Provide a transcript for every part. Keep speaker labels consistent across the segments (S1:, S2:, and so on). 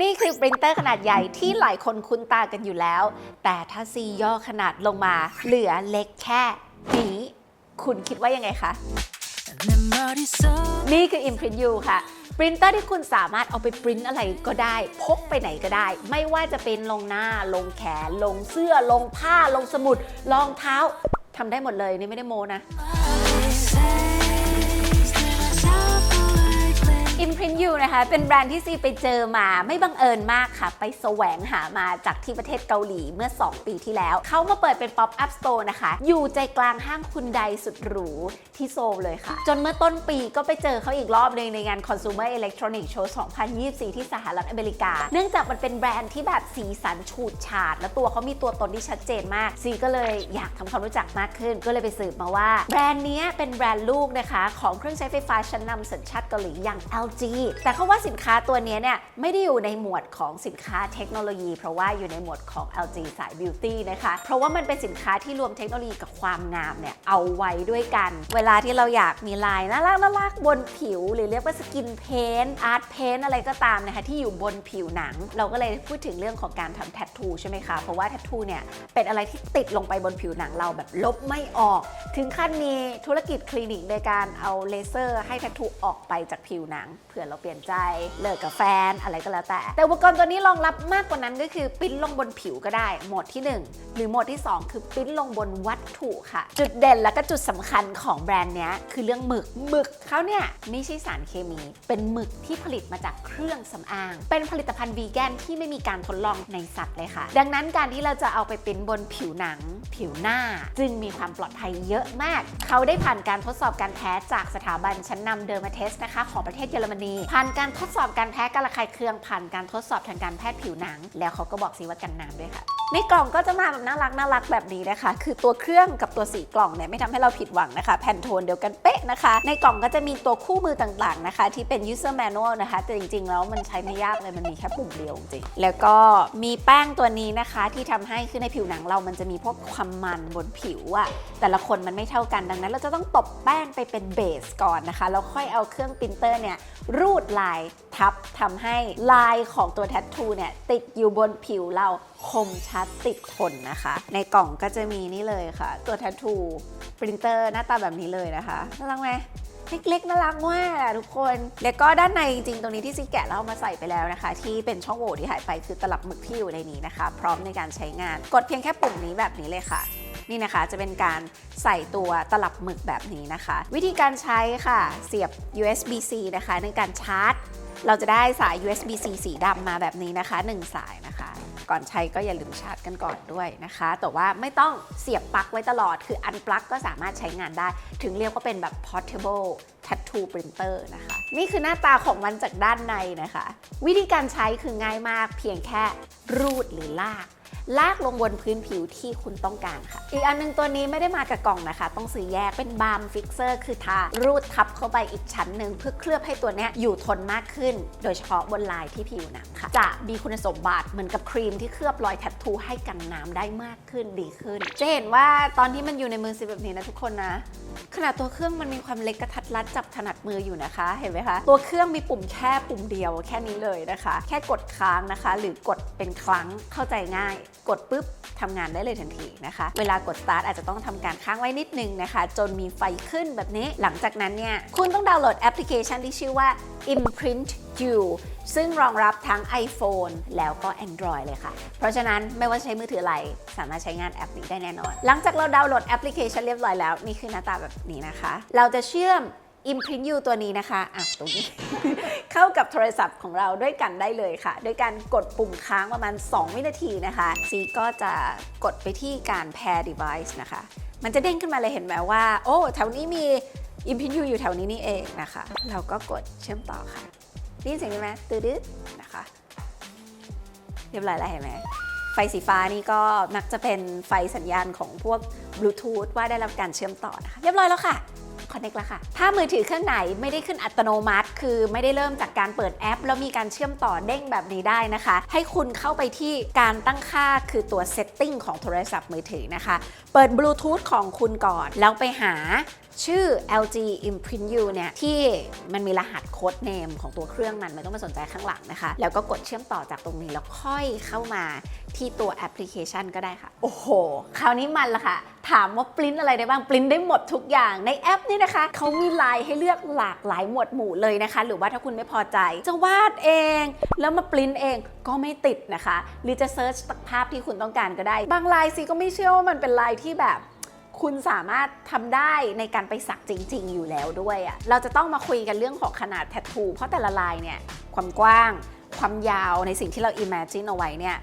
S1: นี่คือปรินเตอร์ขนาดใหญ่ที่หลายคนคุ้นตากันอยู่แล้ว แต่ถ้าซีย่อขนาดลงมา เหลือเล็กแค่นี้ คุณคิดว่ายังไงคะ นี่คือ Imprint U ค่ะปรินเตอร์ที่คุณสามารถเอาไปปริ้นอะไรก็ได้ พกไปไหนก็ได้ ไม่ว่าจะเป็นลงหน้า ลงแขน ลงเสื้อ ลงผ้า ลงสมุด รองเท้าทำได้หมดเลยนี่ไม่ได้โมนะ Imprint U นะคะ เป็นแบรนด์ที่ซีไปเจอมาไม่บังเอิญมากค่ะ ไปแสวงหามาจากที่ประเทศเกาหลีเมื่อ 2 ปีที่แล้ว เขามาเปิดเป็น Pop Up Store นะคะ อยู่ใจกลางห้างคุณไดสุดหรูที่โซลเลยค่ะ จนเมื่อต้นปีก็ไปเจอเขาอีกรอบหนึงในงาน Consumer Electronics Show 2024 ที่สหรัฐอเมริกา เนื่องจากมันเป็นแบรนด์ที่แบบสีสันฉูดฉาด และตัวเขามีตัวตนที่ชัดเจนมาก ซีก็เลยอยากทำความรู้จักมากขึ้น ก็เลยไปสืบมาว่าแบรนด์นี้เป็นแบรนด์ลูกนะคะของเครื่องใช้ไฟฟ้าชั้นนำสัญชาติเกาหลีอย่าง LG แต่เขาว่าสินค้าตัวนี้เนี่ยไม่ได้อยู่ในหมวดของสินค้าเทคโนโลยี เพราะว่าอยู่ในหมวดของ LG สายบิวตี้นะคะ เพราะว่ามันเป็นสินค้าที่รวมเทคโนโลยีกับความงามเนี่ยเอาไว้ด้วยกัน เวลาที่เราอยากมีลายน่ารักน่ารักบนผิว หรือเรียกว่าสกินเพนอาร์ตเพนอะไรก็ตามนะคะที่อยู่บนผิวหนัง เราก็เลยพูดถึงเรื่องของการทำแทททูใช่ไหมคะ เพราะว่าแทททูเนี่ยเป็นอะไรที่ติดลงไปบนผิวหนังเราแบบลบไม่ออก ถึงขั้นมีธุรกิจคลินิกในการเอาเลเซอร์ให้แทททูออกไปจากผิวหนังเผื่อเราเปลี่ยนใจเลิกกับแฟนอะไรก็แล้วแต่ แต่อุปกรณ์ตัวนี้รองรับมากกว่านั้นก็คือปิ้นลงบนผิวก็ได้โหมดที่ 1 หรือโหมดที่ 2 คือปิ้นลงบนวัตถุค่ะ จุดเด่นและก็จุดสำคัญของแบรนด์เนี้ยคือเรื่องหมึกหมึกเขาเนี่ยไม่ใช่สารเคมี เป็นหมึกที่ผลิตมาจากเครื่องสำอาง เป็นผลิตภัณฑ์วีแกนที่ไม่มีการทดลองในสัตว์เลยค่ะ ดังนั้นการที่เราจะเอาไปปิ้นบนผิวหนัง ผิวหน้า จึงมีความปลอดภัยเยอะมาก เขาได้ผ่านการทดสอบการแพ้จากสถาบันชั้นนำเดอร์มาเทสนะคะของประเทศเยอรมนีผ่านการทดสอบการแพ้การระคายเคืองผ่านการทดสอบทางการแพทย์ผิวหนัง แล้วเขาก็บอกสิว่ากันน้ำด้วยค่ะในกล่องก็จะมาแบบน่ารักน่ารักแบบนี้นะคะ คือตัวเครื่องกับตัวสีกล่องเนี่ยไม่ทำให้เราผิดหวังนะคะ แผ่นโทนเดียวกันเป๊ะนะคะ ในกล่องก็จะมีตัวคู่มือต่างๆนะคะ ที่เป็น user manual นะคะ แต่จริงๆ แล้วมันใช้ไม่ยากเลย มันมีแค่ปุ่มเดียวจริง แล้วก็มีแป้งตัวนี้นะคะที่ทำให้คือในผิวหนังเรามันจะมีพวกความมันบนผิวอะแต่ละคนมันไม่เท่ากันดังนั้น เราจะต้องตบแป้งไปเป็นเบสก่อนนะคะ แล้วค่อยเอาเครื่องปรินเตอร์เนี่ยรูดลายทับทำให้ลายของตัวแทททูเนี่ยติดอยู่บนผิวเราคมชัดติดทนนะคะ ในกล่องก็จะมีนี่เลยค่ะ ตัวแทททูปรินเตอร์หน้าตาแบบนี้เลยนะคะน่ารักไหมเล็กๆน่ารักมากทุกคน แล้วก็ด้านในจริงๆ ตรงนี้ที่ซีแกะแล้วเอามาใส่ไปแล้วนะคะ ที่เป็นช่องโหว่ที่หายไปคือตลับหมึกที่อยู่ในนี้นะคะ พร้อมในการใช้งาน กดเพียงแค่ปุ่มนี้แบบนี้เลยค่ะ นี่นะคะจะเป็นการใส่ตัวตลับหมึกแบบนี้นะคะ วิธีการใช้ค่ะเสียบ USB-C นะคะ ในการชาร์จ เราจะได้สาย USB-C สีดำมาแบบนี้นะคะ 1 สายนะคะ ก่อนใช้ก็อย่าลืมชาร์จกันก่อนด้วยนะคะ แต่ว่าไม่ต้องเสียบปลั๊กไว้ตลอด คืออันปลั๊กก็สามารถใช้งานได้ ถึงเรียกว่าเป็นแบบ portable tattoo printer นะคะ นี่คือหน้าตาของมันจากด้านในนะคะ วิธีการใช้คือง่ายมากเพียงแค่รูดหรือลาก ลากลงบนพื้นผิวที่คุณต้องการค่ะ อีกอันหนึงตัวนี้ไม่ได้มากับกล่องนะคะ ต้องซื้อแยกเป็นบาร์มฟิกเซอร์คือทารูดทับเข้าไปอีกชั้นหนึ่งเพื่อเคลือบให้ตัวนี้อยู่ทนมากขึ้น โดยเฉพาะบนลายที่ผิวหนังค่ะ จะมีคุณสมบัติเหมือนกับครีมที่เคลือบรอยแทททูให้กันน้ำได้มากขึ้นดีขึ้น จะเห็นว่าตอนที่มันอยู่ในมือซิแบบนี้นะทุกคนนะขนาดตัวเครื่องมันมีความเล็กกระทัดรัดจับถนัดมืออยู่นะคะ เห็นไหมคะ ตัวเครื่องมีปุ่มแค่ปุ่มเดียวแค่นี้เลยนะคะ แค่กดค้างนะคะ หรือกดเป็นครั้งเข้าใจง่ายกดปุ๊บทำงานได้เลยทันทีนะคะ เวลากด start อาจจะต้องทำการค้างไว้นิดนึงนะคะ จนมีไฟขึ้นแบบนี้ หลังจากนั้นเนี่ย คุณต้องดาวน์โหลดแอปพลิเคชันที่ชื่อว่า Imprint You ซึ่งรองรับทั้ง iPhone แล้วก็ Android เลยค่ะ เพราะฉะนั้นไม่ว่าใช้มือถืออะไร สามารถใช้งานแอปนี้ได้แน่นอน หลังจากเราดาวน์โหลดแอปพลิเคชันเรียบร้อยแล้ว นี่คือหน้าตาแบบนี้นะคะ เราจะเชื่อม Imprint You ตัวนี้นะคะอะตรงนี้ เข้ากับโทรศัพท์ของเราด้วยกันได้เลยค่ะด้วยการกดปุ่มค้างประมาณ 2 วินาทีนะคะ ซีก็จะกดไปที่การ pair device นะคะ มันจะเด้งขึ้นมาเลยเห็นไหมว่า โอ้ แถวนี้มี Imprint You อยู่แถวนี้นี่เองนะคะ เราก็กดเชื่อมต่อค่ะได้ยินเสียงไหมตืดๆนะคะ เรียบร้อยแล้วเห็นไหมไฟสีฟ้านี่ก็มักจะเป็นไฟสัญญาณของพวกบลูทูธว่าได้รับการเชื่อมต่อนะคะ เรียบร้อยแล้วค่ะ คอนเน็กแล้วค่ะ ถ้ามือถือเครื่องไหนไม่ได้ขึ้นอัตโนมัติ คือไม่ได้เริ่มจากการเปิดแอป แล้วมีการเชื่อมต่อเด้งแบบนี้ได้นะคะ ให้คุณเข้าไปที่การตั้งค่าคือตัว setting ของโทรศัพท์มือถือนะคะ เปิดบลูทูธของคุณก่อน แล้วไปหา ชื่อ LG Imprint U เนี่ยที่มันมีรหัสโค้ดเนมของตัวเครื่องมันไม่ต้องไปสนใจข้างหลังนะคะ แล้วก็กดเชื่อมต่อจากตรงนี้แล้วค่อยเข้ามาที่ตัวแอปพลิเคชันก็ได้ค่ะ โอ้โห คราวนี้มันละค่ะ ถามว่าปริ้นอะไรได้บ้าง ปริ้นได้หมดทุกอย่าง ในแอปนี่นะคะ เขามีลายให้เลือกหลากหลายหมวดหมู่เลยนะคะ หรือว่าถ้าคุณไม่พอใจ จะวาดเอง แล้วมาปริ้นเองก็ไม่ติดนะคะ หรือจะเซิร์ชภาพที่คุณต้องการก็ได้ บางลายซีก็ไม่เชื่อว่ามันเป็นลายที่แบบ คุณสามารถทำได้ในการไปสักจริง ๆ อยู่แล้วด้วยอะ่ะเราจะต้องมาคุยกันเรื่องของขนาดแท t ทูเพราะแต่ละลายเนี่ยความกว้าง ความยาวในสิ่งที่เรา imagine เอาไว้เนี่ย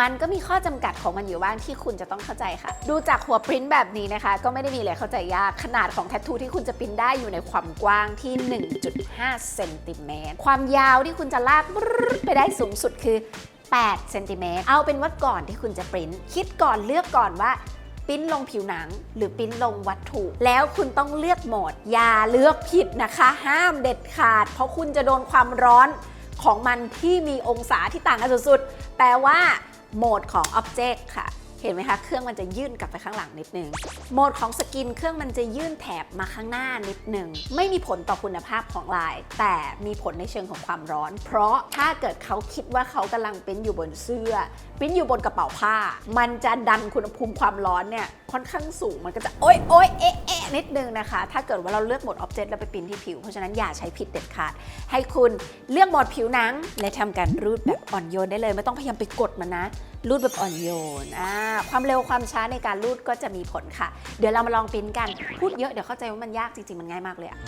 S1: มันก็มีข้อจำกัดของมันอยู่บ้างที่คุณจะต้องเข้าใจค่ะ ดูจากหัวปริ้นแบบนี้นะคะ ก็ไม่ได้มีอะไรเข้าใจยากขนาดของแททูที่คุณจะปริ้นได้อยู่ในความกว้างที่ 1.5เซนติเมตรความยาวที่คุณจะลากบไปได้สูงสุดคือ8เซนติเมตรเอาเป็นว่าก่อนที่คุณจะปริ้นคิดก่อนเลือกก่อนว่า ปิ้นลงผิวหนัง หรือปิ้นลงวัตถุ แล้วคุณต้องเลือกโหมด อย่าเลือกผิดนะคะ ห้ามเด็ดขาด เพราะคุณจะโดนความร้อนของมันที่มีองศาที่ต่างกันสุดๆแต่ว่าโหมดของอ็อบเจกต์ค่ะ เห็นไหมคะ เครื่องมันจะยื่นกลับไปข้างหลังนิดนึง โหมดของสกินเครื่องมันจะยื่นแถบมาข้างหน้านิดนึง ไม่มีผลต่อคุณภาพของลาย แต่มีผลในเชิงของความร้อน เพราะถ้าเกิดเขาคิดว่าเขากำลังปิ้นอยู่บนเสื้อปิ้นอยู่บนกระเป๋าผ้า มันจะดันคุณภูมิความร้อนเนี่ยค่อนข้างสูง มันก็จะโอ๊ยโอ๊ยเอ๊ะเอ๊ะนิดนึงนะคะ ถ้าเกิดว่าเราเลือกโหมด Object แล้วไปปิ้นที่ผิว เพราะฉะนั้นอย่าใช้ผิดเด็ดขาด ให้คุณเลือกโหมดผิวหนัง และทำการรูดแบบอ่อนโยนได้เลย ไม่ต้องพยายามไปกดมันนะ รูดแบบอ่อนโยนอ่าความเร็วความช้าในการรูดก็จะมีผลค่ะ เดี๋ยวเรามาลองปริ้นกัน พูดเยอะเดี๋ยวเข้าใจว่ามันยากจริงๆ มันง่ายมากเลยอะ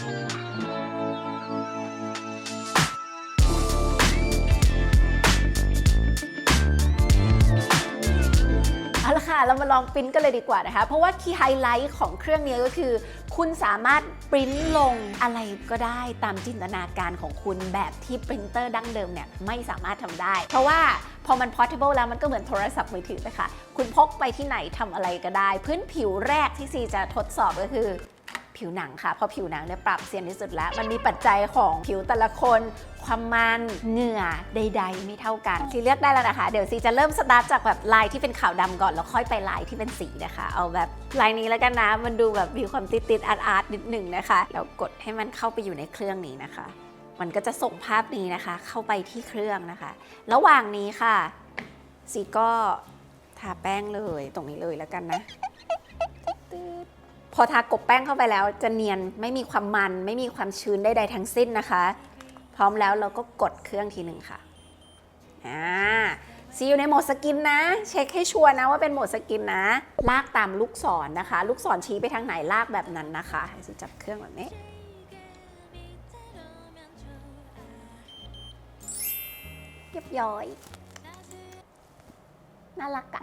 S1: เอาละค่ะ เรามาลองปริ้นกันเลยดีกว่านะคะ เพราะว่าคีย์ไฮไลท์ของเครื่องนี้ก็คือ คุณสามารถปริ้นลงอะไรก็ได้ตามจินตนาการของคุณแบบที่ปรินเตอร์ดั้งเดิมเนี่ยไม่สามารถทำได้ เพราะว่าพอมัน portable แล้วมันก็เหมือนโทรศัพท์มือถือเลยค่ะ คุณพกไปที่ไหนทำอะไรก็ได้ พื้นผิวแรกที่ซีจะทดสอบก็คือ ผิวหนังค่ะ เพราะผิวหนังเนี่ยปรับเซียนที่สุดแล้ว มันมีปัจจัยของผิวแต่ละคน ความมันเหงื่อใด ๆ ไม่เท่ากันซีเลือกได้แล้วนะคะ เดี๋ยวซีจะเริ่มสตาร์ทจากแบบลายที่เป็นขาวดำก่อนแล้วค่อยไปลายที่เป็นสีนะคะ เอาแบบลายนี้แล้วกันนะ มันดูแบบมีความติดติดๆอาร์ตอาร์ตนิดหนึ่งนะคะแล้วกดให้มันเข้าไปอยู่ในเครื่องนี้นะคะ มันก็จะส่งภาพนี้นะคะ เข้าไปที่เครื่องนะคะ ระหว่างนี้ค่ะซีก็ทาแป้งเลยตรงนี้เลยแล้วกันนะ พอทากบแป้งเข้าไปแล้วจะเนียนไม่มีความมัน ไม่มีความชื้นใดๆทั้งสิ้นนะคะ พร้อมแล้วเราก็กดเครื่องทีหนึ่งค่ะอ่าซีอยู่ในโหมดสกินนะ เช็คให้ชัวร์นะว่าเป็นโหมดสกินนะ ลากตามลูกศรนนะคะ ลูกศรชี้ไปทางไหนลากแบบนั้นนะคะให้จับเครื่องแบบนี้เรียบร้อย น่ารักอะ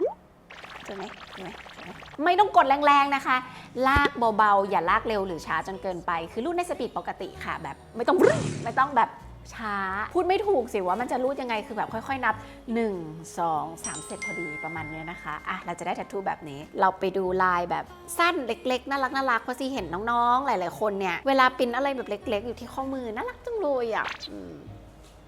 S1: เจอไหมเจอไหมเจอไหมไม่ต้องกดแรงๆนะคะ ลากเบาๆ อย่าลากเร็วหรือช้าจนเกินไป คือรูดในสปีดปกติค่ะ แบบไม่ต้องรึไม่ต้องแบบช้า พูดไม่ถูกสิว่ามันจะรูดยังไง คือแบบค่อยๆ นับ 1 2 3 เสร็จพอดีประมาณนี้นะคะ อะ เราจะได้แทททูแบบนี้ เราไปดูลายแบบสั้นเล็ก ๆ น่ารักน่ารักเพราะซีเห็นน้องๆ หลายๆ คนเนี่ย เวลาปิ้นอะไรแบบเล็ก ๆ อยู่ที่ข้อมือน่ารักจังเลยอะอืม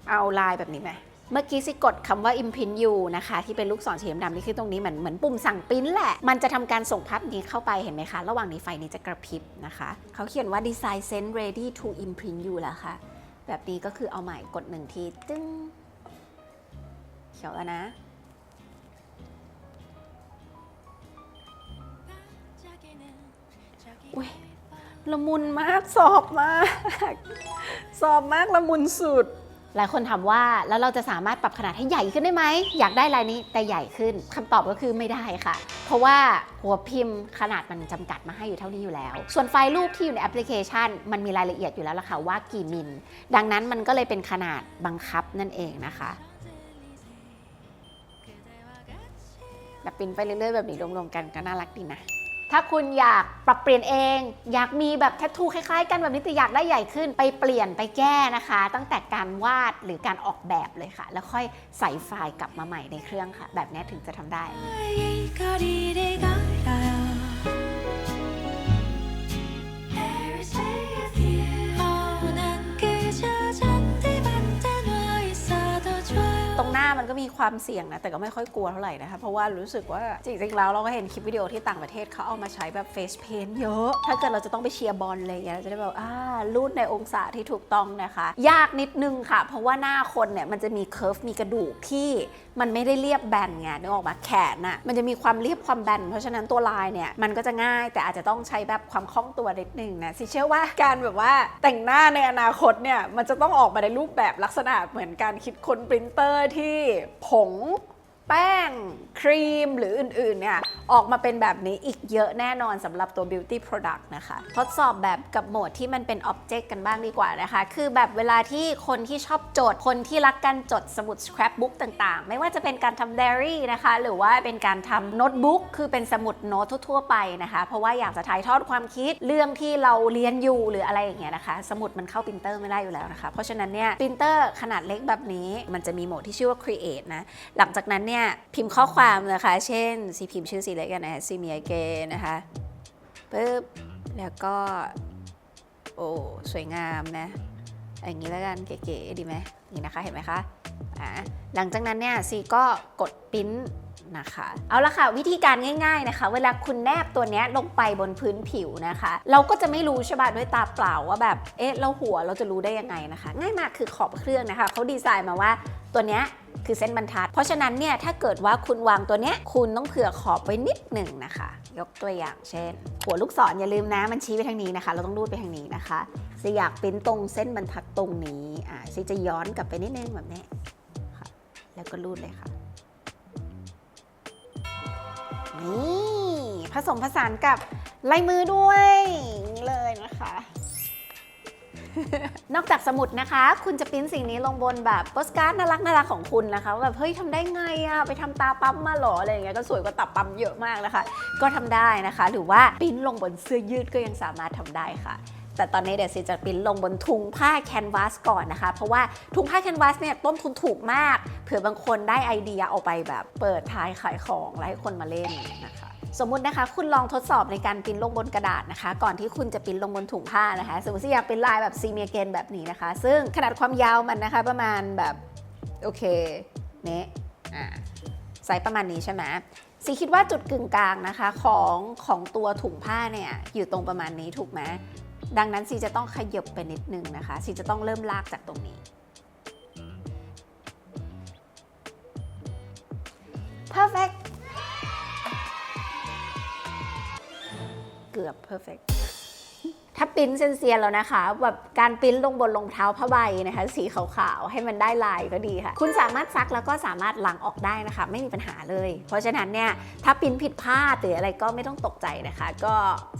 S1: เอาลายแบบนี้ไหม เมื่อกี้สิกดคำว่า imprint you นะคะ ที่เป็นลูกศรสีดำๆนี่คือตรงนี้เหมือนเหมือนปุ่มสั่งปริ้นแหละ มันจะทำการส่งภาพนี้เข้าไปเห็นไหมคะ ระหว่างนี้ไฟนี้จะกระพริบนะคะ เขาเขียนว่า design send ready to imprint you แล้วค่ะ แบบนี้ก็คือเอาใหม่กดหนึ่งทีตึ้งเขียวแล้วนะอุ๊ยละมุนมากสอบมาก สอบมากละมุนสุด หลายคนถามว่าแล้วเราจะสามารถปรับขนาดให้ใหญ่ขึ้นได้ไหม อยากได้ลายนี้แต่ใหญ่ขึ้นคำตอบก็คือไม่ได้ค่ะ เพราะว่าหัวพิมพ์ขนาดมันจำกัดมาให้อยู่เท่านี้อยู่แล้ว ส่วนไฟล์รูปที่อยู่ในแอปพลิเคชัน มันมีรายละเอียดอยู่แล้วล่ะค่ะว่ากี่มิล ดังนั้นมันก็เลยเป็นขนาดบังคับนั่นเองนะคะแบบปิ้นไปเรื่อยๆแบบนี้รวมๆกันก็น่ารักดีนะ ถ้าคุณอยากปรับเปลี่ยนเอง อยากมีแบบแทททูคล้ายๆ กันแบบนี้แต่อยากได้ใหญ่ขึ้นไปเปลี่ยนไปแก้นะคะ ตั้งแต่การวาดหรือการออกแบบเลยค่ะ แล้วค่อยใส่ไฟล์กลับมาใหม่ในเครื่องค่ะ แบบนี้ถึงจะทำได้ มันมันก็มีความเสี่ยงนะ แต่ก็ไม่ค่อยกลัวเท่าไหร่นะคะ เพราะว่ารู้สึกว่าจริงๆแล้วเราก็เห็นคลิปวิดีโอที่ต่างประเทศเขาเอามาใช้แบบเฟสเพนเยอะ ถ้าเกิดเราจะต้องไปเชียร์บอลอะไรอย่างเงี้ยเราจะได้แบบอ่ารูดในองศาที่ถูกต้องนะคะ ยากนิดนึงค่ะ เพราะว่าหน้าคนเนี่ยมันจะมีเคิร์ฟมีกระดูกที่มันไม่ได้เรียบแบนไงนึกออกมาแขนน่ะมันจะมีความเรียบความแบน เพราะฉะนั้นตัวลายเนี่ยมันก็จะง่ายแต่อาจจะต้องใช้แบบความคล่องตัวนิดนึงนะสิเชื่อว่าการแบบว่าแต่งหน้าในอนาคตเนี่ยมันจะต้องออกมาในรูปแบบลักษณะเหมือนการคิดค้นปรินเตอร์ที่ผง แป้งครีมหรืออื่น ๆ เนี่ย ออกมาเป็นแบบนี้อีกเยอะแน่นอนสำหรับตัว beauty product นะคะ ทดสอบแบบกับโหมดที่มันเป็น object กันบ้างดีกว่านะคะ คือแบบเวลาที่คนที่ชอบจด คนที่รักการจดสมุด scrapbook ต่าง ๆ ไม่ว่าจะเป็นการทำ diary นะคะ หรือว่าเป็นการทำโน้ตบุ๊กคือเป็นสมุดโน้ตทั่ว ๆ ไปนะคะ เพราะว่าอยากจะถ่ายทอดความคิดเรื่องที่เราเรียนอยู่หรืออะไรอย่างเงี้ยนะคะ สมุดมันเข้าปรินเตอร์ไม่ได้อยู่แล้วนะคะ เพราะฉะนั้นเนี่ยปรินเตอร์ขนาดเล็กแบบนี้มันจะมีโหมดที่ชื่อว่า create นะ หลังจากนั้นเนี่ยพิมพ์ข้อความนะคะ เช่นสีพิมพ์ชื่อสีเล็กกันนะซีเมียเกนะคะปึ๊บแล้วก็ โอ้สวยงามนะอย่างนี้แล้วกันเก๋ๆดีไหมนี่นะคะเห็นไหมคะอ่าหลังจากนั้นเนี่ยซีก็กดปิ้นนะคะเอาละค่ะ วิธีการง่าย ๆนะคะ เวลาคุณแนบตัวเนี้ยลงไปบนพื้นผิวนะคะ เราก็จะไม่รู้ใช่ป่ะด้วยตาเปล่าว่าแบบเอ๊ะเราหัวเราจะรู้ได้ยังไงนะคะ ง่ายมากคือขอบเครื่องนะคะเขาดีไซน์มาว่าตัวเนี้ย คือเส้นบรรทัด เพราะฉะนั้นเนี่ยถ้าเกิดว่าคุณวางตัวเนี้ยคุณต้องเผื่อขอบไว้นิดหนึ่งนะคะ ยกตัวอย่างเช่น หัวลูกศรอย่าลืมนะ มันชี้ไปทางนี้นะคะ เราต้องรูดไปทางนี้นะคะซีอยากเปริ้นตรงเส้นบรรทัดตรงนี้อ่าซีจะย้อนกลับไปนิดนึงแบบนี้ค่ะแล้วก็รูดเลยค่ะนี่ผสมผสานกับลายมือด้วยนี้เลยนะคะ นอกจากสมุดนะคะ คุณจะปริ้นสิ่งนี้ลงบนแบบโปสการ์ดน่ารักน่ารักของคุณนะคะว่าแบบเฮ้ยทำได้ไงอะไปทำตาปั๊มมาหรออะไรอย่างเงี้ยก็สวยกว่าตับปั๊มเยอะมากนะคะ ก็ทำได้นะคะ หรือว่าปริ้นลงบนเสื้อยืดก็ยังสามารถทำได้ค่ะแต่ตอนนี้เดี๋ยวซีจะปริ้นลงบนถุงผ้าแคนวาสก่อนนะคะ เพราะว่าถุงผ้าแคนวาสเนี่ยต้นทุนถูกมาก เผื่อบางคนได้ไอเดียเอาไปแบบเปิดท้ายขายของแล้วให้คนมาเล่นนะคะ สมมุตินะคะคุณลองทดสอบในการปริ้นลงบนกระดาษนะคะ ก่อนที่คุณจะปริ้นลงบนถุงผ้านะคะ สมมติที่อยากเป็นลายแบบซีเมียเกนแบบนี้นะคะ ซึ่งขนาดความยาวมันนะคะประมาณแบบโอเคเนะอ่าไซส์ประมาณนี้ใช่ไหมซีคิดว่าจุดกึ่งกลางนะคะของของตัวถุงผ้าเนี่ยอยู่ตรงประมาณนี้ถูกไหมดังนั้นซีจะต้องขยบไปนิดนึงนะคะซีจะต้องเริ่มลากจากตรงนี้ perfect เกือบ perfect ถ้าปิ้นเซนเซียนแล้วนะคะ แบบการปิ้นลงบนรองเท้าผ้าใบนะคะ สีขาวๆ ให้มันได้ลายก็ดีค่ะ คุณสามารถซักแล้วก็สามารถล้างออกได้นะคะ ไม่มีปัญหาเลย เพราะฉะนั้นเนี่ย ถ้าปิ้นผิดพลาดหรืออะไรก็ไม่ต้องตกใจนะคะ ก็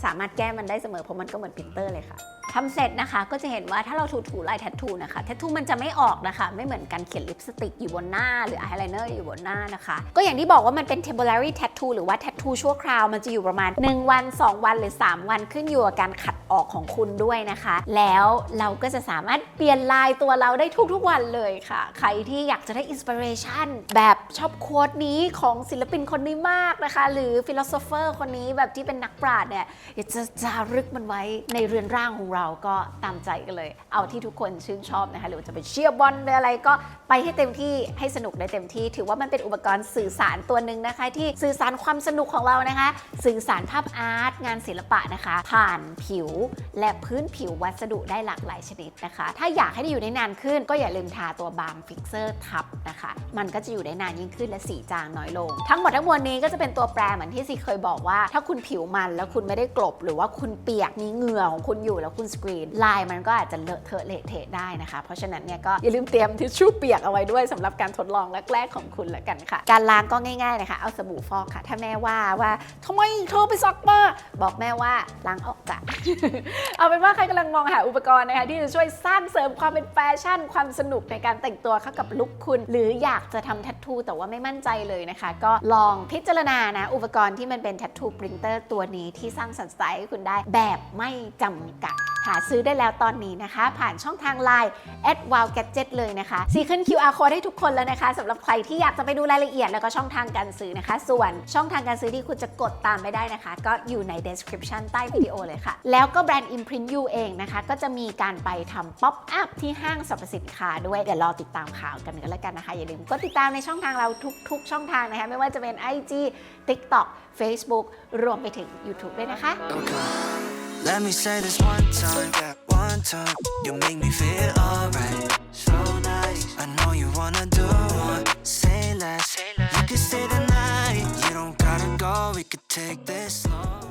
S1: สามารถแก้มันได้เสมอเพราะมันก็เหมือนปรินเตอร์เลยค่ะ ทำเสร็จนะคะก็จะเห็นว่าถ้าเราถูๆลายแทททูนะคะแทททูมันจะไม่ออกนะคะ ไม่เหมือนการเขียนลิปสติกอยู่บนหน้า หรืออายไลเนอร์อยู่บนหน้านะคะ ก็อย่างที่บอกว่ามันเป็น temporary tattoo หรือว่า tattoo ชั่วคราวมันจะอยู่ประมาณ 1 วัน 2 วันหรือ 3 วันขึ้นอยู่กับการขัดออกของคุณด้วยนะคะ แล้วเราก็จะสามารถเปลี่ยนลายตัวเราได้ทุกๆวันเลยค่ะ ใครที่อยากจะได้อินสปิเรชันแบบชอบโค้ดนี้ของศิลปินคนนี้มากนะคะ หรือฟิโลโซเฟอร์คนนี้แบบที่เป็นนักปราชญ์เนี่ยอยากจะจารึกมันไว้ในเรือนร่างของเราก็ตามใจกันเลย เอาที่ทุกคนชื่นชอบนะคะหรือว่าจะไปเชียร์บอลหรืออะไรก็ไปให้เต็มที่ให้สนุกได้เต็มที่ ถือว่ามันเป็นอุปกรณ์สื่อสารตัวหนึ่งนะคะ ที่สื่อสารความสนุกของเรานะคะ สื่อสารภาพอาร์ตงานศิลปะนะคะ ผ่านผิวและพื้นผิววัสดุได้หลากหลายชนิดนะคะ ถ้าอยากให้ได้อยู่ได้นานขึ้น ก็อย่าลืมทาตัวบาล์มฟิกเซอร์ทับนะคะ มันก็จะอยู่ได้นานยิ่งขึ้นและสีจางน้อยลง ทั้งหมดทั้งมวลนี้ก็จะเป็นตัวแปรเหมือนที่ซีเคยบอกว่า ถ้าคุณผิวมันแล้วคุณไม่ได้กลบ หรือว่าคุณเปียกมีเหงื่อของคุณอยู่แล้วคุณสกรีนลายมันก็อาจจะเลอะเทอะเละเทะได้นะคะ เพราะฉะนั้นเนี่ยก็อย่าลืมเตรียมทิชชู่เปียกเอาไว้ด้วยสำหรับการทดลองแรกๆของคุณแล้วกันค่ะ การล้างก็ง่ายๆนะคะเอาสบู่ฟอกค่ะ ถ้าแม่ว่าว่าทำไมเธอไปซักมาบอกแม่ว่าล้างออกจ้ะเอาเป็นว่าใครกำลังมองหาอุปกรณ์นะคะที่จะช่วยสร้างเสริมความเป็นแฟชั่น ความสนุกในการแต่งตัวเข้ากับลุคคุณ หรืออยากจะทำแทททูแต่ว่าไม่มั่นใจเลยนะคะ ก็ลองพิจารณานะอุปกรณ์ที่มันเป็นแทททูปรินเตอร์ตัวนี้ที่สร้างสรรค์สไตล์ให้คุณได้แบบไม่จำกัดหาซื้อได้แล้วตอนนี้นะคะ ผ่านช่องทาง Line at wow gadget เลยนะคะซีขึ้น QR code ให้ทุกคนแล้วนะคะสำหรับใครที่อยากจะไปดูรายละเอียดแล้วก็ช่องทางการซื้อนะคะ ส่วนช่องทางการซื้อที่คุณจะกดตามไม่ได้นะคะ ก็อยู่ใน description ใต้วิดีโอเลยค่ะ แล้วก็แบรนด์ Imprint You เองนะคะ ก็จะมีการไปทำ pop up ที่ห้างสรรพสินค้าด้วย เดี๋ยวรอติดตามข่าวกันกันแล้วกันนะคะ อย่าลืมกดติดตามในช่องทางเราทุก ๆ ช่องทางนะคะ ไม่ว่าจะเป็น IG TikTok Facebook รวมไปถึง YouTube ด้วยนะคะ
S2: Let me say this one time, that one time. You make me feel alright. So nice. I know you wanna do one. Say less. You can stay the night. You don't gotta go. We could take this slow.